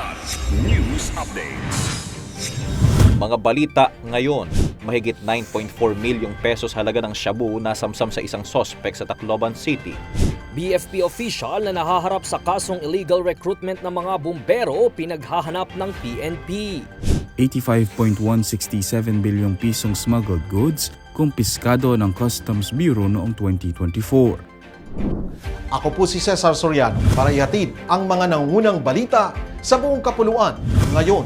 Kilat News Updates. Mga balita ngayon, mahigit 9.4 milyong pesos halaga ng shabu na samsam sa isang sospek sa Tacloban City. BFP official na nahaharap sa kasong illegal recruitment ng mga bumbero pinaghahanap ng PNP. 85.167 bilyong pisong smuggled goods kumpiskado ng Customs Bureau noong 2024. Ako po si Cesar Soriano para ihatid ang mga nangunang balita sa buong kapuluan ngayon.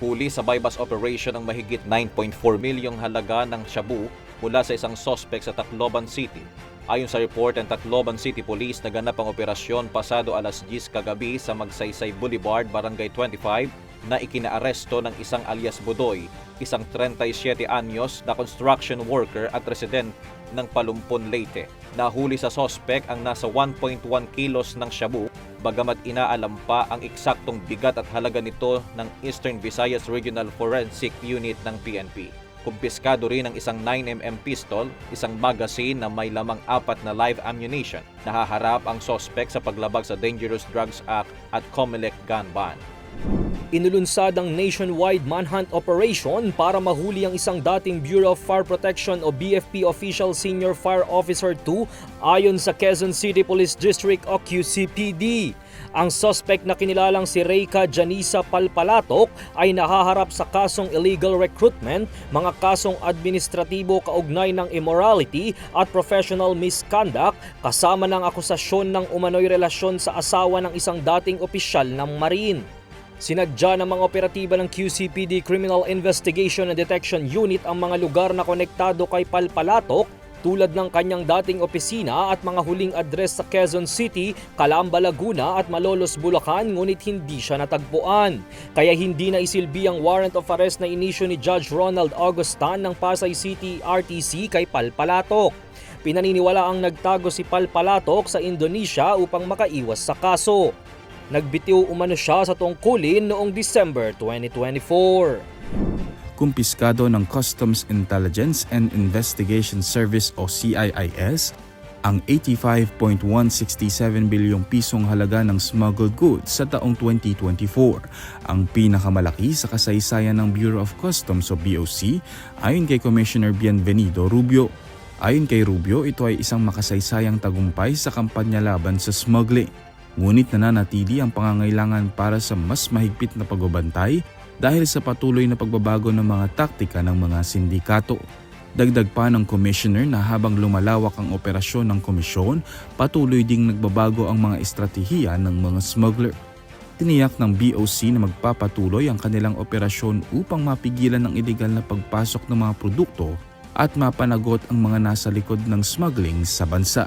Huli sa bypass operation ng mahigit 9.4 milyong halaga ng shabu mula sa isang sospek sa Tacloban City. Ayon sa report ng Tacloban City Police, naganap ang operasyon pasado alas 10 kagabi sa Magsaysay Boulevard, Barangay 25 na ikinaaresto ng isang alias Budoy, isang 37 anyos na construction worker at resident ng Palumpon, Leyte. Nahuli sa sospek ang nasa 1.1 kilos ng shabu bagamat inaalam pa ang eksaktong bigat at halaga nito ng Eastern Visayas Regional Forensic Unit ng PNP. Kumpiskado rin ang isang 9mm pistol, isang magazine na may lamang apat na live ammunition. Nahaharap ang sospek sa paglabag sa Dangerous Drugs Act at Comelec gun ban. Inulunsad ang nationwide manhunt operation para mahuli ang isang dating Bureau of Fire Protection o BFP official Senior Fire Officer 2 ayon sa Quezon City Police District o QCPD. Ang suspect na kinilalang si Reyka Janisa Palpalatok ay nahaharap sa kasong illegal recruitment, mga kasong administratibo kaugnay ng immorality at professional misconduct kasama ng akusasyon ng umano'y relasyon sa asawa ng isang dating opisyal ng Marine. Sinadya ng mga operatiba ng QCPD Criminal Investigation and Detection Unit ang mga lugar na konektado kay Palpalatok tulad ng kanyang dating opisina at mga huling address sa Quezon City, Calamba, Laguna at Malolos, Bulacan ngunit hindi siya natagpuan. Kaya hindi na isilbi ang warrant of arrest na inisyo ni Judge Ronald Augustan ng Pasay City RTC kay Palpalatok. Pinaniniwala ang nagtago si Palpalatok sa Indonesia upang makaiwas sa kaso. Nagbitiw umano siya sa tungkulin noong December 2024. Kumpiskado ng Customs Intelligence and Investigation Service o CIIS ang 85.167 bilyong pisong halaga ng smuggled goods sa taong 2024, ang pinakamalaki sa kasaysayan ng Bureau of Customs o BOC ayon kay Commissioner Bienvenido Rubio. Ayon kay Rubio, ito ay isang makasaysayang tagumpay sa kampanya laban sa smuggling. Ngunit nananatili ang pangangailangan para sa mas mahigpit na pagbabantay dahil sa patuloy na pagbabago ng mga taktika ng mga sindikato. Dagdag pa ng commissioner na habang lumalawak ang operasyon ng komisyon, patuloy ding nagbabago ang mga estratehiya ng mga smuggler. Tiniyak ng BOC na magpapatuloy ang kanilang operasyon upang mapigilan ang iligal na pagpasok ng mga produkto at mapanagot ang mga nasa likod ng smuggling sa bansa.